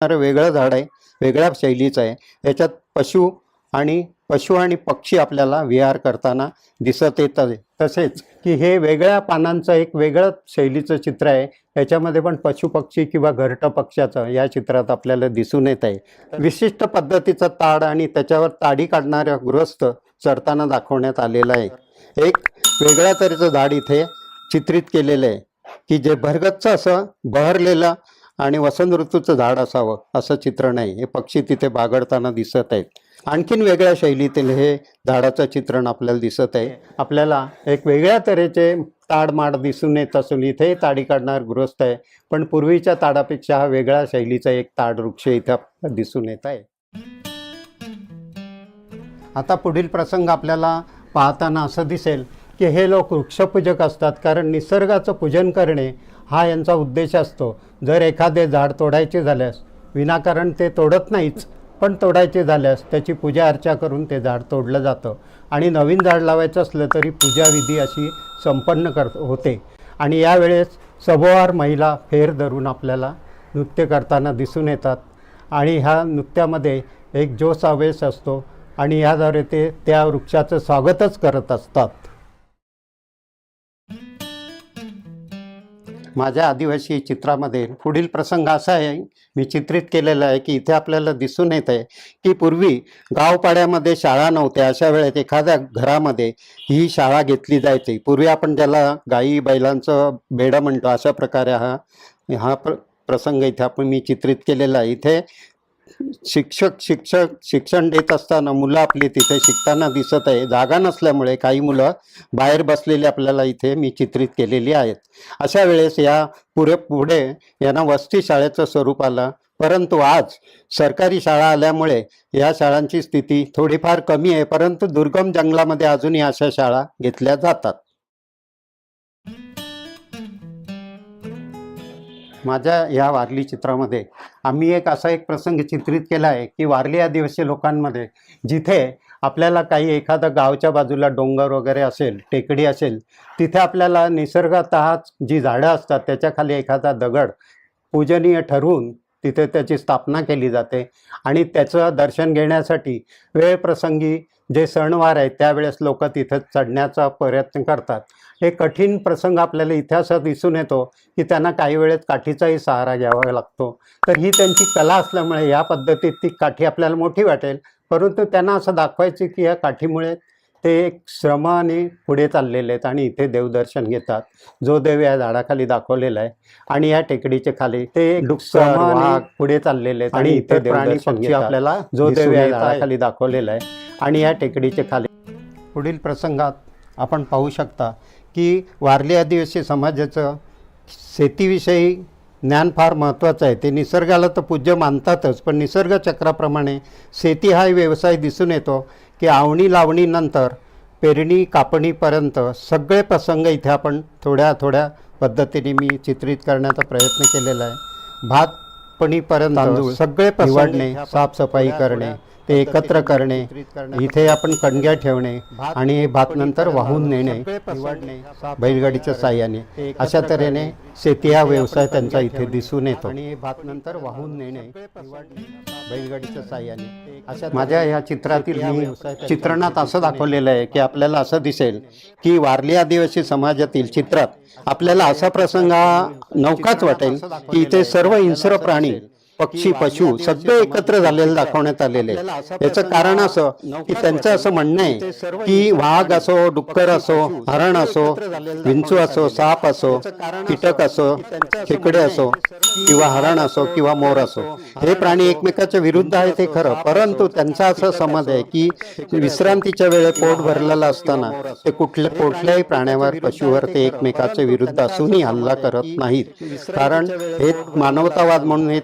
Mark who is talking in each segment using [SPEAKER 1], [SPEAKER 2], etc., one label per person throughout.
[SPEAKER 1] असणारं वेगळं झाड आहे वेगळ्या शैलीचं आहे. याच्यात पशु आणि पशु आणि पक्षी आपल्याला विहार करताना दिसत येत आहे. तसेच की हे वेगळ्या पानांचं एक वेगळं शैलीचं चित्र आहे. याच्यामध्ये पण पशुपक्षी किंवा घरट पक्ष्याचं या चित्रात आपल्याला दिसून येत आहे. विशिष्ट पद्धतीचं ताड आणि त्याच्यावर ताडी काढणाऱ्या गृहस्थ चढताना दाखवण्यात आलेलं आहे. एक वेगळ्या तऱ्हेचं झाड इथे चित्रित केलेलं आहे. की जे भरगच्च असं बहरलेलं आणि वसंत ऋतूचं झाड असावं असं चित्र नाही. हे पक्षी तिथे बागडताना दिसत आहेत. आणखीन वेगळ्या शैलीतील हे झाडाचं चित्रण आपल्याला दिसत आहे. आपल्याला एक वेगळ्या तऱ्हेचे ताडमाड दिसून येत असून इथे ताडी काढणार गृहस्थ आहे. पण पूर्वीच्या ताडापेक्षा हा वेगळ्या शैलीचा एक ताड वृक्ष इथे दिसून येत आहे. आता पुढील प्रसंग आपल्याला पाहताना असं दिसेल की हे लोक वृक्षपूजक असतात कारण निसर्गाचं पूजन करणे हा यांचा उद्देश असतो. जर एखादे झाड तोडायचे झाल्यास विनाकारण ते तोडत नाहीच पण तोडायचे झाल्यास त्याची पूजा अर्चा करून ते झाड तोडलं जातं. आणि नवीन झाड लावायचं असलं तरी पूजाविधी अशी संपन्न कर होते. आणि यावेळेस सभोवार महिला फेर धरून आपल्याला नृत्य करताना दिसून येतात. आणि ह्या नृत्यामध्ये एक जोसावेश असतो. आणि याद्वारे ते त्या वृक्षाचं स्वागतच करत असतात. माझ्या आदिवासी चित्रामध्ये पुढील प्रसंग असा आहे मी चित्रित केलेला आहे की इथे आपल्याला दिसून येत आहे की पूर्वी गावपाड्यामध्ये शाळा नव्हत्या अशा वेळेत एखाद्या घरामध्ये ही शाळा घेतली जायची. पूर्वी आपण ज्याला गाई बैलांचं बेडं म्हणतो अशा प्रकारे हा हा प्र प्रसंग इथे आपण मी चित्रित केलेला आहे. इथे शिक्षक शिक्षक शिक्षण देत असताना मुलं आपली तिथे शिकताना दिसत आहे. जागा नसल्यामुळे काही मुलं बाहेर बसलेली आपल्याला इथे मी चित्रित केलेली आहेत. अशा वेळेस या पुढे पुढे यांना वस्ती शाळेचं स्वरूप आलं. परंतु आज सरकारी शाळा आल्यामुळे या शाळांची स्थिती थोडीफार कमी आहे. परंतु दुर्गम जंगलामध्ये अजूनही अशा शाळा घेतल्या जातात. माझ्या या वारली चित्रामध्ये आम्ही एक असा एक प्रसंग चित्रित केला आहे की वारली आदिवासी लोकांमध्ये जिथे आपल्याला काही एखादं गावच्या बाजूला डोंगर वगैरे असेल टेकडी असेल तिथे आपल्याला निसर्गतःच जी झाडं असतात त्याच्याखाली एखादा दगड पूजनीय ठरवून तिथे त्याची स्थापना केली जाते आणि त्याचं दर्शन घेण्यासाठी वेळ प्रसंगी जे सणवार आहेत त्यावेळेस लोक तिथे चढण्याचा प्रयत्न करतात. हे कठीण प्रसंग आपल्याला इतिहासात दिसून येतो की त्यांना काही वेळेत काठीचाही सहारा घ्यावा लागतो. तर ही त्यांची कला असल्यामुळे या पद्धतीत ती काठी आपल्याला मोठी वाटेल. परंतु त्यांना असं दाखवायचे की या काठीमुळे ते एक श्रमाने पुढे चाललेले आहेत आणि इथे देवदर्शन घेतात. जो देव या झाडाखाली दाखवलेला आहे आणि या टेकडीच्या खाली ते पुढे चाललेले आहेत आणि इथे देवदर्शन आपल्याला जो देव या झाडाखाली दाखवलेला आहे आणि या टेकडीच्या खाली पुढील प्रसंगात आपण पाहू शकता की वारली आदिवासी समाजाचं शेतीविषयी ज्ञान फार महत्त्वाचं आहे. ते निसर्गाला तर पूज्य मानतातच पण निसर्ग चक्राप्रमाणे शेती हा व्यवसाय दिसून येतो की आवणी लावणीनंतर पेरणी कापणीपर्यंत सगळे प्रसंग इथे आपण थोड्या थोड्या पद्धतीने मी चित्रित करण्याचा प्रयत्न केलेला आहे. भातपणीपर्यंत तांदूळ. सगळे निवडणे साफसफाई करणे. ते एकत्र करणे इथे आपण कणग्या ठेवणे आणि भात नंतर वाहून नेणे बैलगाडीच्या साह्याने. अशा तऱ्हेने शेती हा व्यवसाय त्यांचा इथे दिसून येतो. आणि भात नंतर वाहून नेणे बैलगाडीच्या साह्याने. अशा माझ्या या चित्रातील मी चित्रणात असं दाखवलेलं आहे की आपल्याला असं दिसेल की वारली आदिवासी समाजातील चित्रात आपल्याला असा प्रसंग नौकाच वाटेल की इथे सर्व हिंस्र प्राणी पक्षी पशु सगळे एकत्र झालेले दाखवण्यात आलेले याचं कारण असं की त्यांचं असं म्हणणं आहे की वाघ असो डुक्कर असो हरण असो विंचू असो साप असो कीटक असो खेकडे असो किंवा हरण असो किंवा मोर असो. हे प्राणी एकमेकाच्या विरुद्ध आहे ते खरं. परंतु त्यांचा असं समज आहे की विश्रांतीच्या वेळे पोट भरलेलं असताना ते कुठल्या कुठल्याही प्राण्यावर पशुवर ते एकमेकाच्या विरुद्ध असूनही हल्ला करत नाहीत. कारण हे मानवतावाद म्हणून हे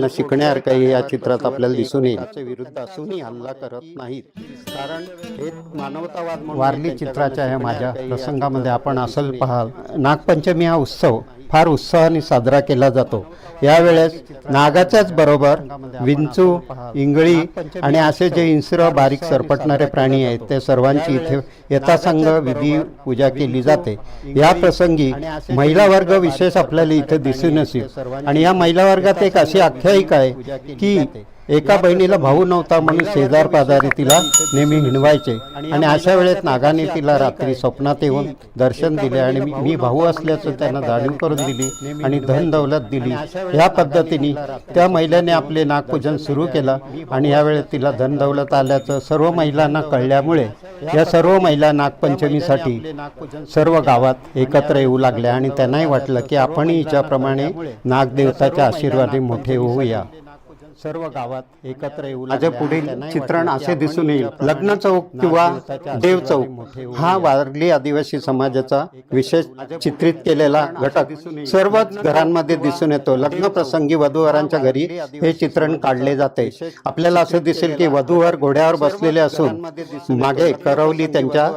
[SPEAKER 1] त्यांच्याकडनं शिकण्यासारखं हे या चित्रात आपल्याला दिसून येईल. विरुद्ध असूनही हल्ला करत नाहीत. कारण हे मानवतावाद वारली चित्राच्या ह्या माझ्या प्रसंगामध्ये आपण असल पाहाल. नागपंचमी हा उत्सव फार उत्साहाने साजरा केला जातो. यावेळेस नागाच्याच बरोबर विंचू इंगळी आणि असे जे हिंस्र बारीक सरपटणारे प्राणी आहेत ते सर्वांची इथे यथासंग विधी पूजा केली जाते. या प्रसंगी महिला वर्ग विशेष आपल्याला इथे दिसून येईल आणि या महिला वर्गात एक अशी आख्या आख्यायिका आहे की एका बहिणीला भाऊ नव्हता म्हणून शेजार पाजारी तिला नेहमी हिणवायचे. आणि अशा वेळेत नागाने तिला रात्री स्वप्नात येऊन दर्शन दिले आणि मी- भाऊ असल्याचं त्यांना जाणीव करून दिली आणि धन दौलत दिली. या पद्धतीने त्या महिलेने आपले नागपूजन सुरू केलं आणि यावेळेस तिला धन दौलत आल्याचं सर्व महिलांना कळल्यामुळे या सर्व महिला नागपंचमीसाठी सर्व गावात एकत्र येऊ लागल्या आणि त्यांनाही वाटलं की आपणही हिच्याप्रमाणे नागदेवताच्या आशीर्वादी मोठे होऊया. सर्व गावात एकत्र येऊ माझ्या पुढील चित्रण असे दिसून येईल. लग्न चौक किंवा देव चौक हा वारली आदिवासी समाजाचा विशेष चित्रित केलेला घटक सर्वच घरांमध्ये दिसून येतो. लग्न प्रसंगी वधूवरांच्या घरी हे चित्रण काढले जाते. आपल्याला असं दिसेल की वधूवर घोड्यावर बसलेले असून मागे करवली त्यांच्या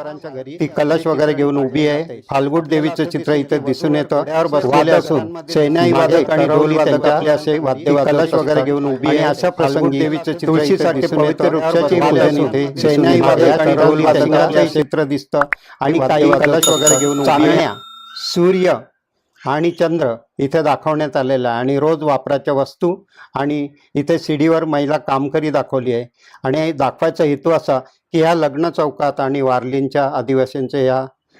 [SPEAKER 1] ती कलश वगैरे घेऊन उभी आहे. फाल्गुट देवीचं चित्र इथे दिसून येतं. बसलेले असून सैन्याई वादक आणि ढोल वादक असे वाद्य कलश वगैरे घेऊन उभी आहे. अशा प्रसंगी देवीचं तुळशीसाठी पवित्र वृक्षाची पूजन वादक आणि ढोल वादकाचे चित्र दिसतं. आणि काही कलश वगैरे घेऊन चालण्या सूर्य आणि चंद्र इथे दाखवण्यात आलेला आहे. आणि रोज वापराच्या वस्तू आणि इथे सीडीवर महिला कामकरी दाखवली आहे. आणि दाखवायचा हेतू असा की ह्या लग्न चौकात आणि वारलींच्या आदिवासींच्या या